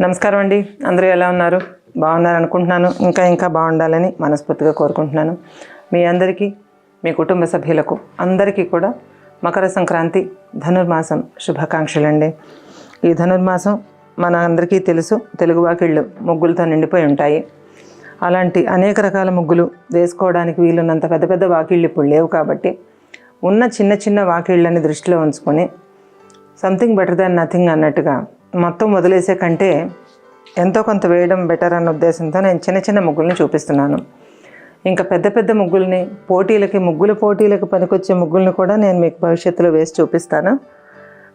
నమస్కారం అండి. అందరూ ఎలా ఉన్నారు? బాగున్నారు అనుకుంటున్నాను. ఇంకా ఇంకా బాగుండాలని మనస్ఫూర్తిగా కోరుకుంటున్నాను. మీ అందరికీ మీ కుటుంబ సభ్యులకు అందరికీ కూడా మకర సంక్రాంతి ధనుర్మాసం శుభాకాంక్షలండి. ఈ ధనుర్మాసం మన అందరికీ తెలుసు. తెలుగు వాకిళ్ళు ముగ్గులతో నిండిపోయి ఉంటాయి. అలాంటి అనేక రకాల ముగ్గులు వేసుకోవడానికి వీలున్నంత పెద్ద పెద్ద వాకిళ్ళు ఇప్పుడు లేవు కాబట్టి ఉన్న చిన్న చిన్న వాకిళ్ళని దృష్టిలో ఉంచుకొని సంథింగ్ బెటర్ దాన్ నథింగ్ అన్నట్టుగా మొత్తం వదిలేసే కంటే ఎంతో కొంత వేయడం బెటర్ అన్న ఉద్దేశంతో నేను చిన్న చిన్న ముగ్గుల్ని చూపిస్తున్నాను. ఇంకా పెద్ద పెద్ద ముగ్గుల్ని పోటీలకి ముగ్గుల పోటీలకు పనికొచ్చే ముగ్గుల్ని కూడా నేను మీకు భవిష్యత్తులో వేసి చూపిస్తాను.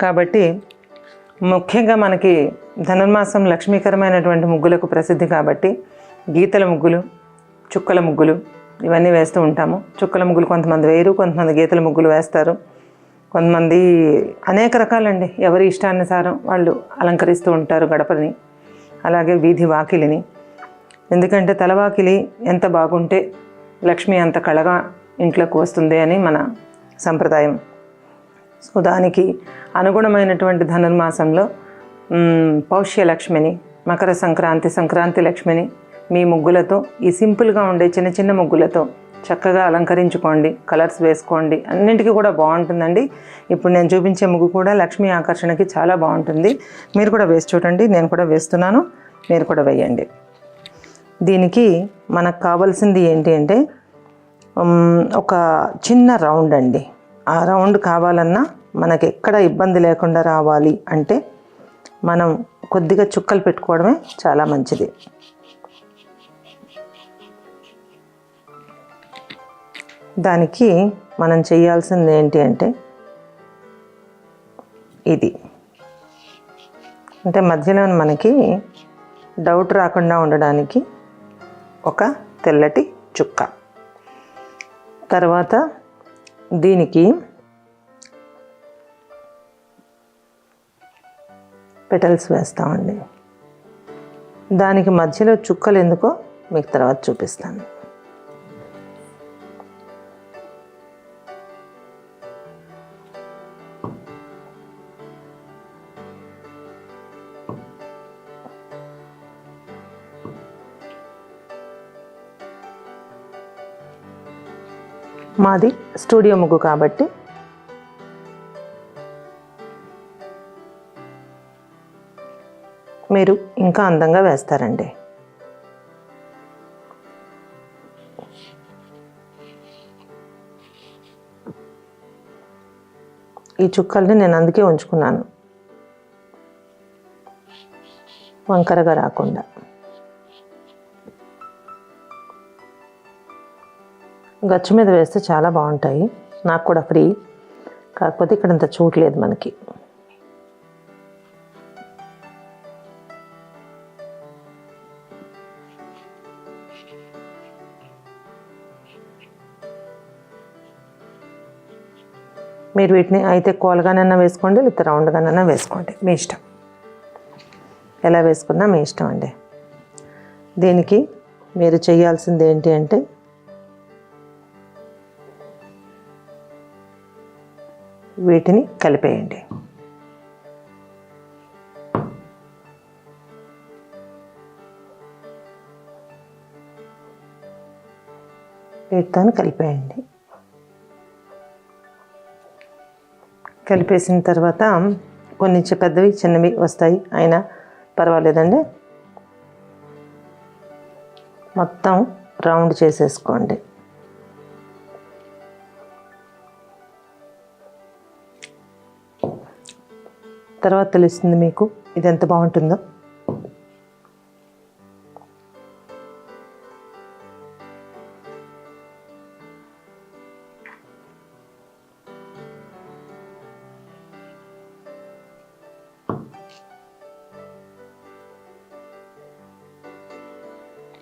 కాబట్టి ముఖ్యంగా మనకి ధనుర్మాసం లక్ష్మీకరమైనటువంటి ముగ్గులకు ప్రసిద్ధి కాబట్టి గీతల ముగ్గులు చుక్కల ముగ్గులు ఇవన్నీ వేస్తూ ఉంటాము. చుక్కల ముగ్గులు కొంతమంది వేయరు కొంతమంది గీతల ముగ్గులు వేస్తారు. కొంతమంది అనేక రకాలండి. ఎవరి ఇష్టానుసారం వాళ్ళు అలంకరిస్తూ ఉంటారు గడపని. అలాగే వీధి వాకిలిని. ఎందుకంటే తలవాకిలి ఎంత బాగుంటే లక్ష్మి అంత కళగా ఇంట్లోకి వస్తుంది అని మన సంప్రదాయం. సో దానికి అనుగుణమైనటువంటి ధనుర్మాసంలో పౌష్య లక్ష్మిని మకర సంక్రాంతి సంక్రాంతి లక్ష్మిని మీ ముగ్గులతో ఈ సింపుల్గా ఉండే చిన్న చిన్న ముగ్గులతో చక్కగా అలంకరించుకోండి కలర్స్ వేసుకోండి అన్నింటికీ కూడా బాగుంటుందండి. ఇప్పుడు నేను చూపించే ముగ్గు కూడా లక్ష్మీ ఆకర్షణకి చాలా బాగుంటుంది. మీరు కూడా వేసి చూడండి నేను కూడా వేస్తున్నాను మీరు కూడా వేయండి. దీనికి మనకు కావాల్సింది ఏంటి అంటే ఒక చిన్న రౌండ్ అండి. ఆ రౌండ్ కావాలన్నా మనకి ఎక్కడ ఇబ్బంది లేకుండా రావాలి అంటే మనం కొద్దిగా చుక్కలు పెట్టుకోవడమే చాలా మంచిది. దానికి మనం చేయాల్సింది ఏంటి అంటే ఇది. అంటే మధ్యలో మనకి డౌట్ రాకుండా ఉండడానికి ఒక తెల్లటి చుక్క. తర్వాత దీనికి పెటల్స్ వేస్తామండి. దానికి మధ్యలో చుక్కలు ఎందుకో మీకు తర్వాత చూపిస్తాను. మాది స్టూడియో ముగ్గు కాబట్టి. మీరు ఇంకా అందంగా వేస్తారండి. ఈ చుక్కల్ని నేను అందుకే ఉంచుకున్నాను. వంకరగా రాకుండా. గచ్చు మీద వేస్తే చాలా బాగుంటాయి. నాకు కూడా ఫ్రీ. కాకపోతే ఇక్కడ ఇంత చూడలేదు మనకి. మీరు వీటిని అయితే కోలగానైనా వేసుకోండి లేకపోతే రౌండ్గానైనా వేసుకోండి. మీ ఇష్టం. ఎలా వేసుకున్నా మీ ఇష్టం అండి. దీనికి మీరు చేయాల్సింది ఏంటి అంటే వీటిని కలిపేయండి. వీటితో కలిపేయండి. కలిపేసిన తర్వాత కొన్ని పెద్దవి చిన్నవి వస్తాయి. అయినా పర్వాలేదండి. మొత్తం రౌండ్ చేసేసుకోండి. తర్వాత తెలుస్తుంది మీకు ఇది ఎంత బాగుంటుందో.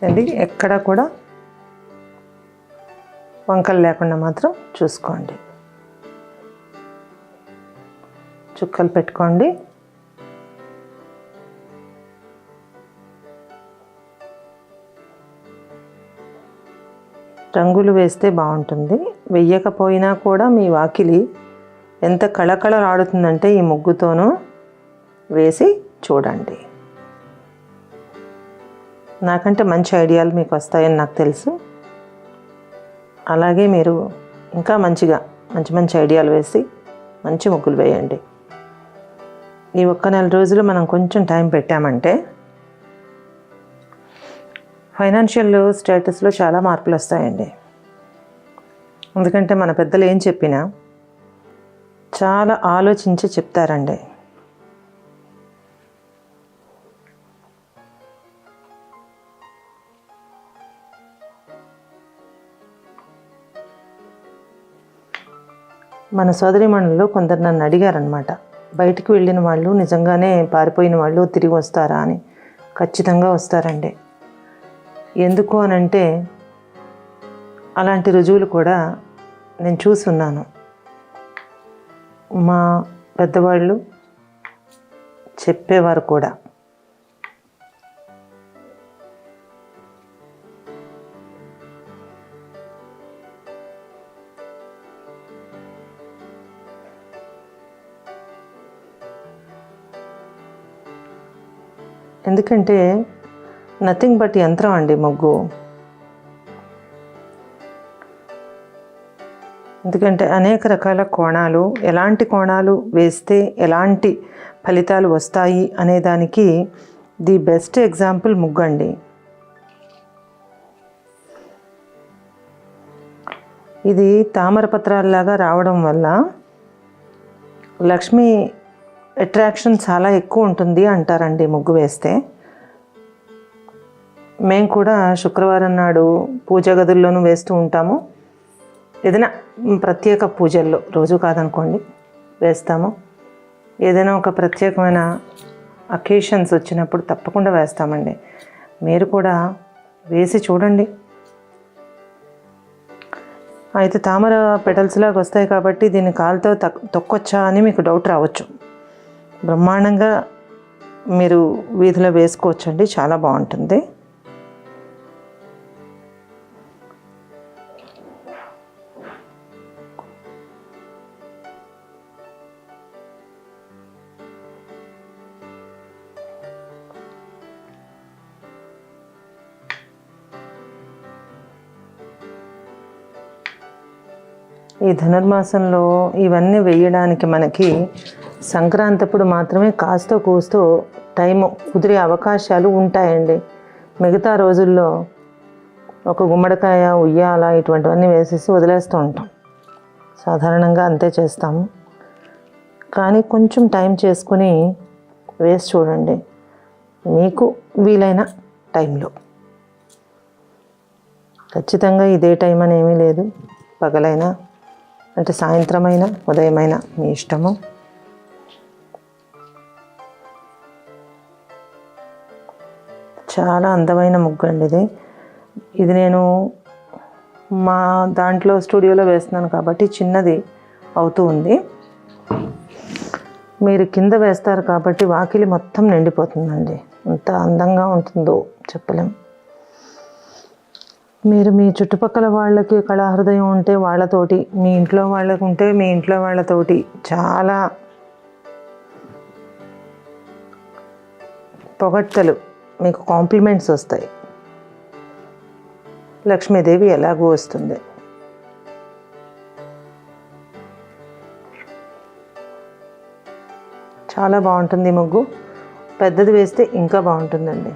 అండి ఎక్కడ కూడా వంకలు లేకుండా మాత్రం చూసుకోండి. చుక్కలు పెట్టుకోండి. రంగులు వేస్తే బాగుంటుంది. వెయ్యకపోయినా కూడా మీ వాకిలి ఎంత కళకళలాడుతుందంటే ఈ ముగ్గుతోనూ వేసి చూడండి. నాకంటే మంచి ఐడియాలు మీకు వస్తాయని నాకు తెలుసు. అలాగే మీరు ఇంకా మంచిగా మంచి మంచి ఐడియాలు వేసి మంచి ముగ్గులు వేయండి. ఈ ఒక్క నెల రోజులు మనం కొంచెం టైం పెట్టామంటే ఫైనాన్షియల్ స్టేటస్లో చాలా మార్పులు వస్తాయండి. ఎందుకంటే మన పెద్దలు ఏం చెప్పినా చాలా ఆలోచించి చెప్తారండి. మన సోదరిమణుల్లో కొందరు నన్ను అడిగారనమాట బయటికి వెళ్ళిన వాళ్ళు నిజంగానే పారిపోయిన వాళ్ళు తిరిగి వస్తారా అని. ఖచ్చితంగా వస్తారండి. ఎందుకు అనంటే అలాంటి రుజువులు కూడా నేను చూసున్నాను. మా పెద్దవాళ్ళు చెప్పేవారు కూడా. ఎందుకంటే నథింగ్ బట్ యంత్రం అండి ముగ్గు. ఎందుకంటే అనేక రకాల కోణాలు ఎలాంటి కోణాలు వేస్తే ఎలాంటి ఫలితాలు వస్తాయి అనే దానికి ది బెస్ట్ ఎగ్జాంపుల్ ముగ్గండి ఇది తామర పత్రాలలాగా రావడం వల్ల లక్ష్మి అట్రాక్షన్ చాలా ఎక్కువ ఉంటుంది అంటారండి ముగ్గు వేస్తే. మేము కూడా శుక్రవారం నాడు పూజ గదుల్లోనూ వేస్తూ ఉంటాము. ఏదైనా ప్రత్యేక పూజల్లో రోజు కాదనుకోండి వేస్తాము. ఏదైనా ఒక ప్రత్యేకమైన అకేషన్స్ వచ్చినప్పుడు తప్పకుండా వేస్తామండి. మీరు కూడా వేసి చూడండి. అయితే తామర పెటల్స్ లాగా వస్తాయి కాబట్టి దీన్ని కాలుతో తొక్కొచ్చా అని మీకు డౌట్ రావచ్చు. బ్రహ్మాండంగా మీరు వీధిలో వేసుకోవచ్చండి. చాలా బాగుంటుంది. ఈ ధనుర్మాసంలో ఇవన్నీ వేయడానికి మనకి సంక్రాంతప్పుడు మాత్రమే కాస్తో కూస్తూ టైం కుదిరే అవకాశాలు ఉంటాయండి. మిగతా రోజుల్లో ఒక గుమ్మడికాయ ఉయ్యాల ఇటువంటివన్నీ వేసేసి వదిలేస్తూ ఉంటాం. సాధారణంగా అంతే చేస్తాము. కానీ కొంచెం టైం చేసుకుని వేసి చూడండి. మీకు వీలైన టైంలో. ఖచ్చితంగా ఇదే టైం అని ఏమీ లేదు. పగలైనా అంటే సాయంత్రమైనా ఉదయమైనా మీ ఇష్టము. చాలా అందమైన ముగ్గు అండి ఇది. ఇది నేను మా దాంట్లో స్టూడియోలో వేస్తున్నాను కాబట్టి చిన్నది అవుతూ ఉంది. మీరు కింద వేస్తారు కాబట్టి వాకిలి మొత్తం నిండిపోతుందండి. ఎంత అందంగా ఉంటుందో చెప్పలేం. మీరు మీ చుట్టుపక్కల వాళ్ళకి కళాహృదయం ఉంటే వాళ్ళతోటి మీ ఇంట్లో వాళ్ళకు ఉంటే మీ ఇంట్లో వాళ్ళతోటి చాలా పొగడ్తలు మీకు కాంప్లిమెంట్స్ వస్తాయి. లక్ష్మీదేవి ఎలాగూ వస్తుంది. చాలా బాగుంటుంది ముగ్గు. పెద్దది వేస్తే ఇంకా బాగుంటుందండి.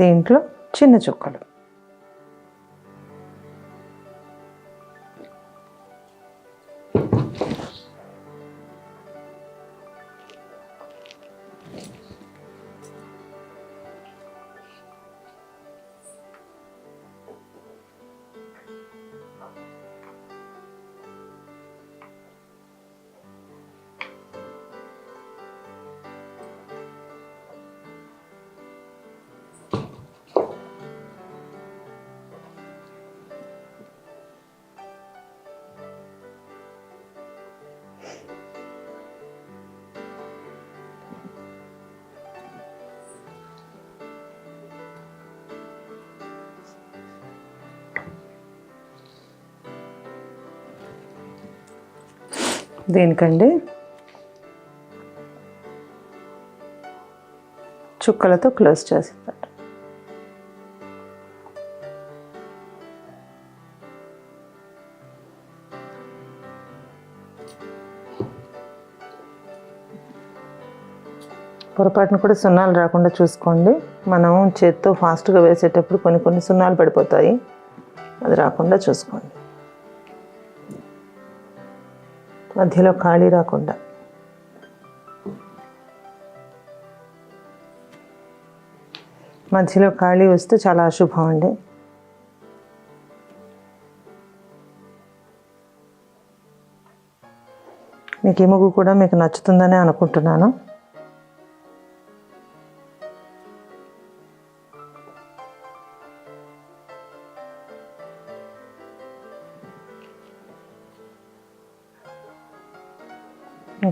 దీంట్లో చిన్న చుక్కలు. దీనికండి? చుక్కలతో క్లోజ్ చేస్తారు పొరపాటును కూడా సున్నాలు రాకుండా చూసుకోండి. మనం చేత్తో ఫాస్ట్గా వేసేటప్పుడు కొన్ని కొన్ని సున్నాలు పడిపోతాయి. అది రాకుండా చూసుకోండి. మధ్యలో ఖాళీ రాకుండా. మధ్యలో ఖాళీ వస్తే చాలా అశుభం అండి. మీకు ఎముగు కూడా మీకు నచ్చుతుందనే అనుకుంటున్నాను.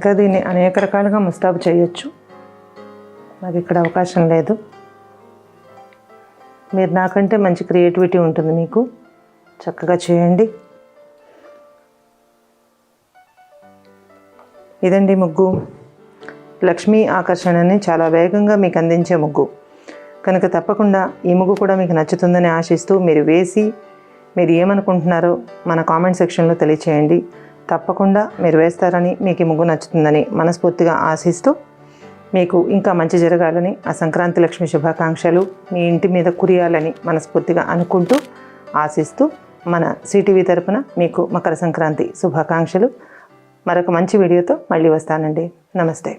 ఇంకా దీన్ని అనేక రకాలుగా ముస్తాబు చేయొచ్చు. నాకు ఇక్కడ అవకాశం లేదు. మీరు నాకంటే మంచి క్రియేటివిటీ ఉంటుంది మీకు. చక్కగా చేయండి. ఇదండి ముగ్గు. లక్ష్మీ ఆకర్షణని చాలా వేగంగా మీకు అందించే ముగ్గు. కనుక తప్పకుండా ఈ ముగ్గు కూడా మీకు నచ్చుతుందని ఆశిస్తూ మీరు వేసి మీరు ఏమనుకుంటున్నారో మన కామెంట్ సెక్షన్లో తెలియచేయండి. తప్పకుండా మీరు వేస్తారని మీకు ఈ ముగ్గు నచ్చుతుందని మనస్ఫూర్తిగా ఆశిస్తూ మీకు ఇంకా మంచి జరగాలని ఆ సంక్రాంతి లక్ష్మి శుభాకాంక్షలు మీ ఇంటి మీద కురియాలని మనస్ఫూర్తిగా అనుకుంటూ ఆశిస్తూ మన సిటీవీ తరపున మీకు మకర సంక్రాంతి శుభాకాంక్షలు. మరొక మంచి వీడియోతో మళ్ళీ వస్తానండి. నమస్తే.